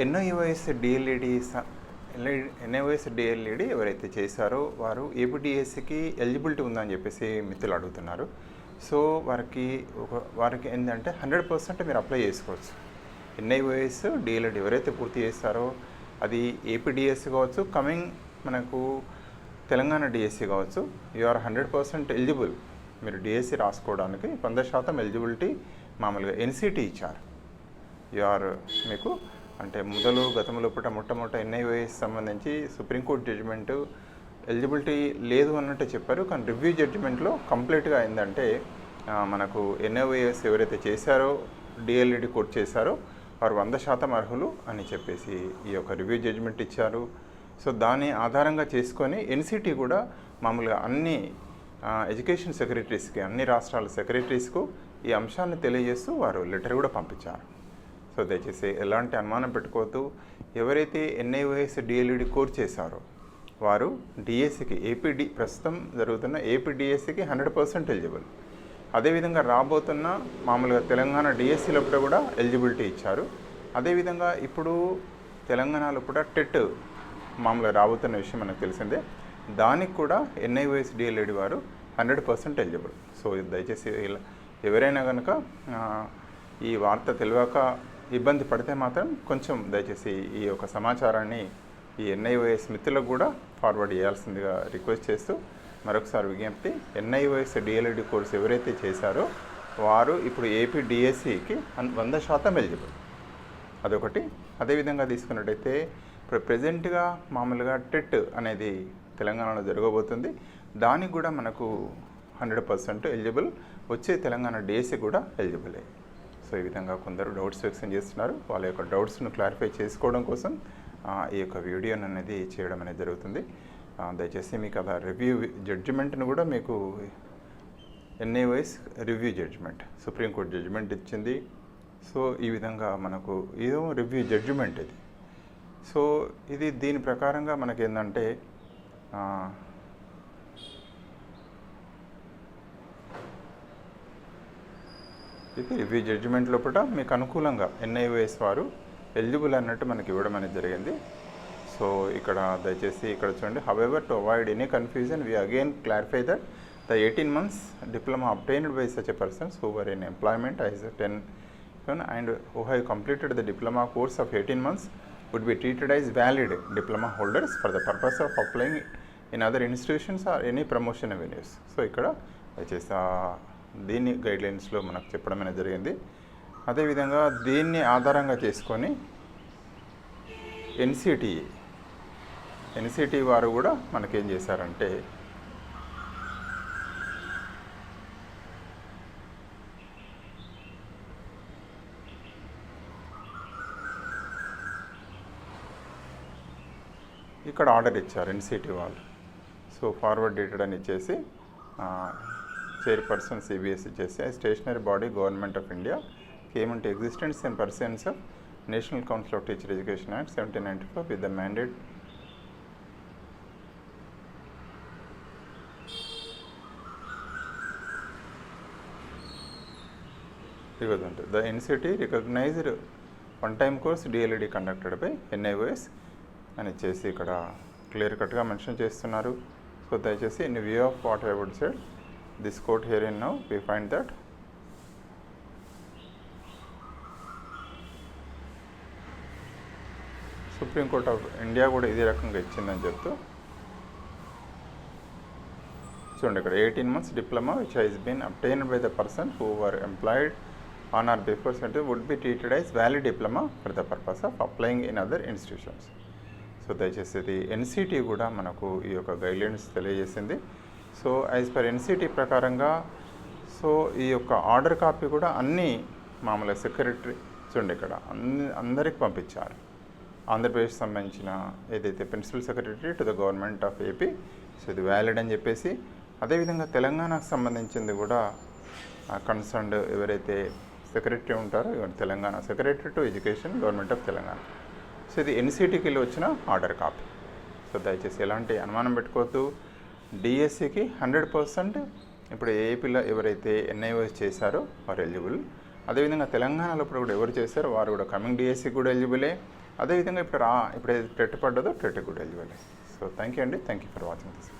NIOS డిఎల్ఈడిస్ NIOS DLED ఎవరైతే చేశారో వారు ఏపీడిఎస్సికి ఎలిజిబిలిటీ ఉందని చెప్పేసి మిత్రులు అడుగుతున్నారు. సో వారికి ఒక వారికి ఏంటంటే హండ్రెడ్ పర్సెంట్ మీరు అప్లై చేసుకోవచ్చు. ఎన్ఐఓఎస్ డిఎల్ఈడి ఎవరైతే పూర్తి చేస్తారో అది ఏపీడిఎస్సి కావచ్చు కమింగ్ మనకు తెలంగాణ డిఎస్సి కావచ్చు you are hundred percent eligible. మీరు డిఎస్సి రాసుకోవడానికి వంద శాతం ఎలిజిబిలిటీ మామూలుగా ఎన్సిటీ ఇచ్చారు. యు ఆర్ మీకు అంటే మొదలు గతంలో పుట్ట మొట్టమొదట ఎన్ఐఓఎస్ సంబంధించి సుప్రీంకోర్టు జడ్జిమెంట్ ఎలిజిబిలిటీ లేదు అన్నట్టు చెప్పారు. కానీ రివ్యూ జడ్జిమెంట్లో కంప్లీట్గా అయిందంటే మనకు ఎన్ఐఓఎస్ ఎవరైతే చేశారో డిఎల్ఈడి కోర్టు చేశారో వారు వంద శాతం అర్హులు అని చెప్పేసి ఈ యొక్క రివ్యూ జడ్జిమెంట్ ఇచ్చారు. సో దాని ఆధారంగా చేసుకొని ఎన్సిటీ కూడా మామూలుగా అన్ని ఎడ్యుకేషన్ సెక్రటరీస్కి అన్ని రాష్ట్రాల సెక్రటరీస్కు ఈ అంశాన్ని తెలియజేస్తూ వారు లెటర్ కూడా పంపించారు. సో దయచేసి ఎలాంటి అనుమానం పెట్టుకోవద్దు. ఎవరైతే ఎన్ఐఓఎస్ డిఎల్ఈడి కోర్స్ చేశారో వారు డిఎస్సికి ఏపీడి ప్రస్తుతం జరుగుతున్న ఏపీడిఎస్సికి హండ్రెడ్ పర్సెంట్ ఎలిజిబుల్. అదేవిధంగా రాబోతున్న మామూలుగా తెలంగాణ డిఎస్సిలో కూడా ఎలిజిబిలిటీ ఇచ్చారు. అదేవిధంగా ఇప్పుడు తెలంగాణలో కూడా టెట్ మామూలుగా రాబోతున్న విషయం మనకు తెలిసిందే. దానికి కూడా ఎన్ఐఓఎస్ డిఎల్ఈడి వారు హండ్రెడ్ పర్సెంట్ ఎలిజిబుల్. సో దయచేసి ఇలా- ఎవరైనా కనుక ఈ వార్త తెలియక ఇబ్బంది పడితే మాత్రం కొంచెం దయచేసి ఈ యొక్క సమాచారాన్ని ఈ ఎన్ఐఓఎస్ మిత్రులకు కూడా ఫార్వర్డ్ చేయాల్సిందిగా రిక్వెస్ట్ చేస్తూ మరొకసారి విజ్ఞప్తి. ఎన్ఐఓఎస్ డిఎల్ఈడి కోర్స్ ఎవరైతే చేశారో వారు ఇప్పుడు ఏపీ డిఎస్సికి వంద శాతం ఎలిజిబుల్. అదొకటి. అదేవిధంగా తీసుకున్నట్టయితే ఇప్పుడు ప్రజెంట్గా మామూలుగా టెట్ అనేది తెలంగాణలో జరగబోతుంది. దానికి కూడా మనకు హండ్రెడ్ పర్సెంట్ ఎలిజిబుల్. వచ్చే తెలంగాణ డిఎస్సి కూడా ఎలిజిబుల్. అయ్యింది సో ఈ విధంగా కొందరు డౌట్స్ వ్యక్తం చేస్తున్నారు. వాళ్ళ యొక్క డౌట్స్ను క్లారిఫై చేసుకోవడం కోసం ఈ యొక్క వీడియోని అనేది చేయడం అనేది జరుగుతుంది. దయచేసి మీకు అలా రివ్యూ జడ్జిమెంట్ను కూడా మీకు ఎన్ఏవైస్ review judgement Supreme Court judgement ఇచ్చింది. సో ఈ విధంగా మనకు ఇదో రివ్యూ జడ్జిమెంట్ ఇది. సో ఇది దీని ప్రకారంగా మనకి ఏంటంటే ఇది రివ్యూ జడ్జిమెంట్ లోపల మీకు అనుకూలంగా ఎన్ఐఓఎస్ వారు ఎలిజిబుల్ అన్నట్టు మనకి ఇవ్వడం అనేది జరిగింది సో ఇక్కడ దయచేసి ఇక్కడ చూడండి however to avoid any confusion we again clarify that the eighteen months diploma obtained by such a persons who were in employment as ten and who have completed the diploma course of eighteen months would be treated as valid diploma holders for the purpose of applying in other institutions or any promotion avenues. So ఇక్కడ దయచేసి దీన్ని గైడ్లైన్స్లో మనకు చెప్పడం అనేది జరిగింది. అదేవిధంగా దీన్ని ఆధారంగా చేసుకొని ఎన్సిటి ఎన్సిటి వారు కూడా మనకేం చేశారంటే ఇక్కడ ఆర్డర్ ఇచ్చారు ఎన్సిటి వాళ్ళు. సో ఫార్వర్డ్ డేటెడ్ అని ఇచ్చేసి చైర్పర్సన్ సిబిఎస్ చేసే stationery body government of India came existence and persons of National Council of Teacher Education Act seventeen ninety five with the mandate ఉంటుంది the NCTE recognized one time course DLED conducted by NIOS అని చేసి ఇక్కడ clear కట్గా mention చేస్తున్నారు. So దయచేసి in view of what I would said this court in now now find find that Supreme Court of India కూడా ఇదే రకంగా ఇచ్చిందని చెప్తూ చూడండి ఇక్కడ eighteen months diploma which has been obtained by the person who are employed on or before centre would be treated as valid diploma for the purpose of applying in other institutions so దయచేసి ఇది NCT కూడా మనకు ఈ యొక్క guidelines తెలియజేసింది. So as per NCT ప్రకారంగా so ఈ యొక్క ఆర్డర్ కాపీ కూడా అన్నీ మామూలుగా సెక్రటరీ చూడండి ఇక్కడ అన్ని అందరికి పంపించారు ఆంధ్రప్రదేశ్ సంబంధించిన ఏదైతే principal secretary to the government of AP so ఇది వ్యాలిడ్ అని చెప్పేసి అదేవిధంగా తెలంగాణకు సంబంధించింది కూడా కన్సర్న్డ్ ఎవరైతే సెక్రటరీ ఉంటారో ఇవన్నీ Telangana secretary to education government of Telangana. So ఇది ఎన్సిటీకి వెళ్ళి వచ్చిన ఆర్డర్ కాపీ. సో దయచేసి ఎలాంటి అనుమానం పెట్టుకోవద్దు. డిఎస్సికి హండ్రెడ్ పర్సెంట్ ఇప్పుడు ఏపీలో ఎవరైతే ఎన్ఐఓఎస్ చేశారో వారు ఎలిజిబుల్. అదేవిధంగా తెలంగాణలో ఇప్పుడు కూడా ఎవరు చేశారో వారు కూడా కమింగ్ డిఎస్సి కూడా ఎలిజిబులే. అదేవిధంగా ఇప్పుడు రా ఇప్పుడు ఏది టెట్ పడ్డదో టెట్ కూడా ఎలిజిబుల్. సో థ్యాంక్ యూ అండి. Thank you for watching this